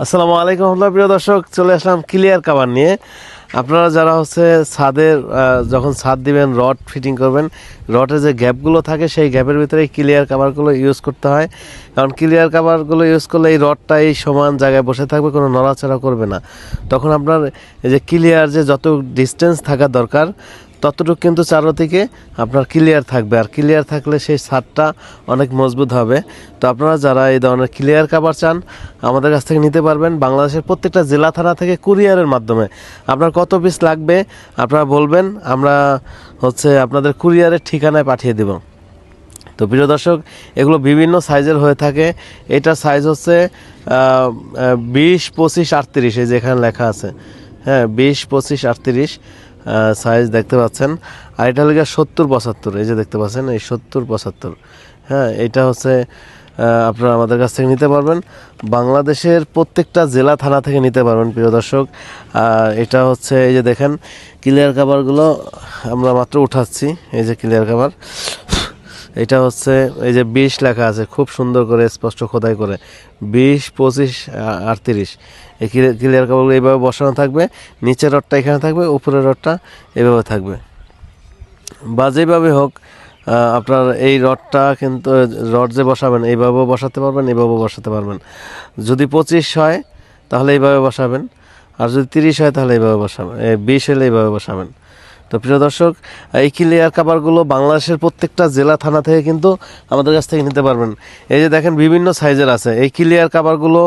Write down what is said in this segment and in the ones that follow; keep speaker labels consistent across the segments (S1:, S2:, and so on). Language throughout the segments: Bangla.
S1: আসসালামু আলাইকুম রহমতুল্লাহ, প্রিয় দর্শক, চলে আসলাম ক্লিয়ার কাভার নিয়ে। আপনারা যারা হচ্ছে ছাদের যখন ছাদ দিবেন রড ফিটিং করবেন রডের যে গ্যাপগুলো থাকে, সেই গ্যাপের ভিতরে ক্লিয়ার কাভারগুলো ইউজ করতে হয়। কারণ ক্লিয়ার কাভারগুলো ইউজ করলে এই রডটা এই সমান জায়গায় বসে থাকবে, কোনো নড়াচড়া করবে না। তখন আপনার এই যে ক্লিয়ার যে যত ডিস্টেন্স থাকা দরকার ততটুকু কিন্তু চারোদিকে আপনার ক্লিয়ার থাকবে। আর ক্লিয়ার থাকলে সেই ছাদটা অনেক মজবুত হবে। তো আপনারা যারা এই ধরনের ক্লিয়ার কাভার চান, আমাদের কাছ থেকে নিতে পারবেন বাংলাদেশের প্রত্যেকটা জেলা থানা থেকে কুরিয়ারের মাধ্যমে। আপনার কত পিস লাগবে আপনারা বলবেন, আমরা হচ্ছে আপনাদের কুরিয়ারের ঠিকানায় পাঠিয়ে দেব। তো প্রিয় দর্শক, এগুলো বিভিন্ন সাইজের হয়ে থাকে। এটা সাইজ হচ্ছে বিশ, পঁচিশ, আটত্রিশ, এই যে এখানে লেখা আছে। হ্যাঁ বিশ, পঁচিশ, আটত্রিশ। সাইজ দেখতে পাচ্ছেন। আর এটা হলো সত্তর পঁচাত্তর, এই যে দেখতে পাচ্ছেন, এই সত্তর পঁচাত্তর। হ্যাঁ এটা হচ্ছে আপনারা আমাদের কাছ থেকে নিতে পারবেন। বাংলাদেশের প্রত্যেকটা জেলা, থানা থেকে নিতে পারবেন, প্রিয় দর্শক। আর এটা হচ্ছে, এই যে দেখেন ক্লিয়ার কাভারগুলো আমরা মাত্র উঠাচ্ছি, এই যে ক্লিয়ার কাভার এটা হচ্ছে এই যে বিশ লেখা আছে, খুব সুন্দর করে, স্পষ্ট খোদাই করে। বিশ, পঁচিশ আটত্রিশ। এই ক্লিয়ার কাপড়গুলো এইভাবে বসানো থাকবে, নিচের রডটা এখানে থাকবে, উপরের রডটা এভাবে থাকবে। বা যেভাবে হোক আপনার এই রডটা কিন্তু, রড যে বসাবেন, এইভাবেও বসাতে পারবেন, এইভাবেও বসাতে পারবেন। যদি পঁচিশ হয়, তাহলে এইভাবে বসাবেন। আর যদি তিরিশ হয়, তাহলে এইভাবে বসাবেন। বিশ হলে এইভাবে বসাবেন। তো প্রিয় দর্শক, এই ক্লিয়ার কাভারগুলো বাংলাদেশের প্রত্যেকটা জেলা, থানা থেকে কিন্তু আমাদের কাছ থেকে নিতে পারবেন। এই যে দেখেন বিভিন্ন সাইজের আছে। এই ক্লিয়ার কাভারগুলো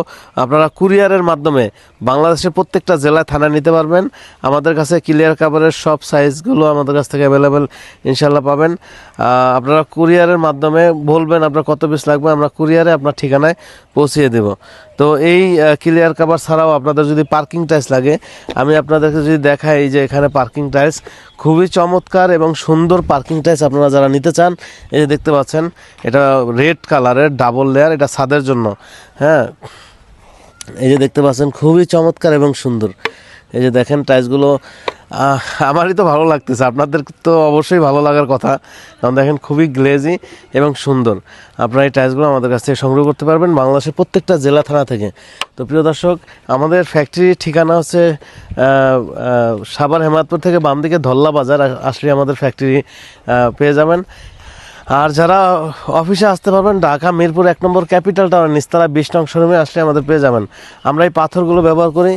S1: আপনারা কুরিয়ারের মাধ্যমে বাংলাদেশের প্রত্যেকটা জেলায় থানা নিতে পারবেন। আমাদের কাছে ক্লিয়ার কাভারের সব সাইজগুলো আমাদের কাছ থেকে অ্যাভেলেবেল ইনশাল্লাহ পাবেন। আপনারা কুরিয়ারের মাধ্যমে বলবেন আপনার কত পিস লাগবে, আমরা কুরিয়ারে আপনার ঠিকানায় পৌঁছিয়ে দেব। তো এই ক্লিয়ার কাভার ছাড়াও আপনাদের যদি পার্কিং টাইলস লাগে, আমি আপনাদেরকে যদি দেখাই যে এখানে পার্কিং টাইলস খুবই চমৎকার এবং সুন্দর পার্কিং টাইলস আপনারা যারা নিতে চান এই যে দেখতে পাচ্ছেন এটা রেড কালারের ডাবল লেয়ার এটা ছাদের জন্য। হ্যাঁ এই যে দেখতে পাচ্ছেন খুবই চমৎকার এবং সুন্দর। এই যে দেখেন টাইলসগুলো আহ, আমারই তো ভালো লাগতেছে। আপনাদের তো অবশ্যই ভালো লাগার কথা। কারণ দেখেন খুবই গ্লেজি এবং সুন্দর। আপনারা এই টাইসগুলো আমাদের কাছ থেকে সংগ্রহ করতে পারবেন বাংলাদেশের প্রত্যেকটা জেলা থানা থেকে। তো প্রিয় দর্শক, আমাদের ফ্যাক্টরির ঠিকানা হচ্ছে সাবার হেমাদপুর থেকে বাম দিকে ধল্লা বাজার আসলে আমাদের ফ্যাক্টরি পেয়ে যাবেন। আর যারা অফিসে আসতে পারবেন, ঢাকা, মিরপুর, এক নম্বর ক্যাপিটাল টাওয়ার, নিস্তারা, বিশ নং শোরুমে আসলে আমাদের পেয়ে যাবেন। আমরা এই পাথরগুলো ব্যবহার করি।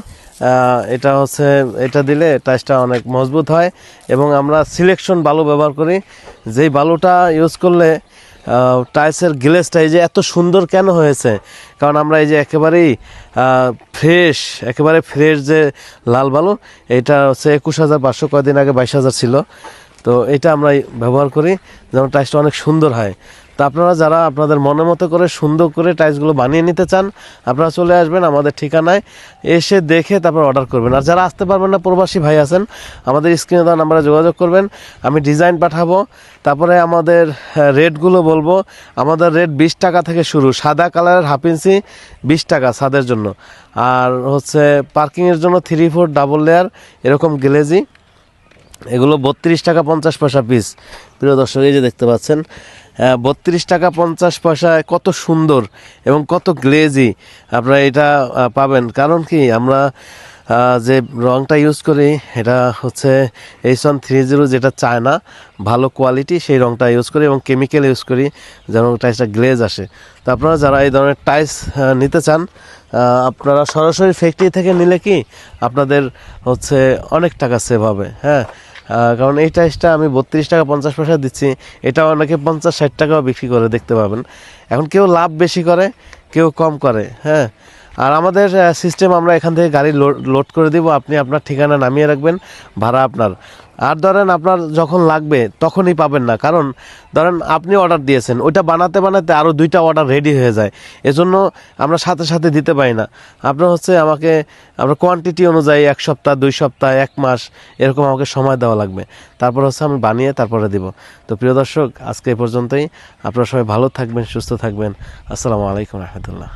S1: এটা হচ্ছে, এটা দিলে টাইসটা অনেক মজবুত হয় এবং আমরা সিলেকশন বালু ব্যবহার করি। যেই বালুটা ইউজ করলে টাইসের গ্লেসটা এই যে এত সুন্দর কেন হয়েছে? কারণ আমরা এই যে একেবারেই ফ্রেশ, একেবারে ফ্রেশ যে লাল বালু, এটা হচ্ছে একুশ হাজার পাঁচশো কয়দিন আগে বাইশ হাজার ছিল। তো এটা আমরা ব্যবহার করি, যেমন টাইসটা অনেক সুন্দর হয়। তো আপনারা যারা আপনাদের মনের মতো করে সুন্দর করে টাইলসগুলো বানিয়ে নিতে চান, আপনারা চলে আসবেন আমাদের ঠিকানায়, এসে দেখে তারপর অর্ডার করবেন। আর যারা আসতে পারবেন না, প্রবাসী ভাই আছেন, আমাদের স্ক্রিনে দেওয়া নাম্বারে যোগাযোগ করবেন, আমি ডিজাইন পাঠাবো, তারপরে আমাদের রেটগুলো বলব। আমাদের রেট বিশ টাকা থেকে শুরু, সাদা কালারের হাফ ইঞ্চি বিশ টাকা ছাদের জন্য। আর হচ্ছে পার্কিংয়ের জন্য থ্রি ফোর ডাবল লেয়ার এরকম গ্লেজি এগুলো বত্রিশ টাকা পঞ্চাশ পয়সা পিস প্রিয় দর্শক, এই যে দেখতে পাচ্ছেন বত্রিশ টাকা পঞ্চাশ পয়সায় কত সুন্দর এবং কত গ্লেজি আপনারা এটা পাবেন। কারণ কি, আমরা যে রংটা ইউজ করি, এটা হচ্ছে এইচ ওয়ান থ্রি জিরো যেটা চায় না, ভালো কোয়ালিটি সেই রংটা ইউজ করি এবং কেমিক্যাল ইউজ করি, যেন টাইসটা গ্লেজ আসে। তো আপনারা যারা এই ধরনের টাইস নিতে চান আপনারা সরাসরি ফ্যাক্টরি থেকে নিলে কি আপনাদের হচ্ছে অনেক টাকা সেভ হবে হ্যাঁ? কারণ এই টাইসটা আমি বত্রিশ টাকা পঞ্চাশ পয়সা দিচ্ছি এটা অনেকে পঞ্চাশ ষাট টাকাও বিক্রি করে দেখতে পাবেন। এখন কেউ লাভ বেশি করে, কেউ কম করে হ্যাঁ? আর আমাদের সিস্টেম আমরা এখান থেকে গাড়ি লোড লোড করে দিব, আপনি আপনার ঠিকানা নামিয়ে রাখবেন, ভাড়া আপনার। আর ধরেন আপনার যখন লাগবে, তখনই পাবেন না। কারণ ধরেন আপনি অর্ডার দিয়েছেন, ওইটা বানাতে বানাতে আরও দুইটা অর্ডার রেডি হয়ে যায়। এজন্য আমরা সাথে সাথে দিতে পারি না। আপনার হচ্ছে আমাকে, আমরা কোয়ান্টিটি অনুযায়ী এক সপ্তাহ, দুই সপ্তাহ, এক মাস এরকম আমাকে সময় দেওয়া লাগবে। তারপর হচ্ছে আমি বানিয়ে তারপরে দিব। তো প্রিয় দর্শক, আজকে এই পর্যন্তই। আপনারা সবাই ভালো থাকবেন, সুস্থ থাকবেন। আসসালামু আলাইকুম রহমতুল্লাহ।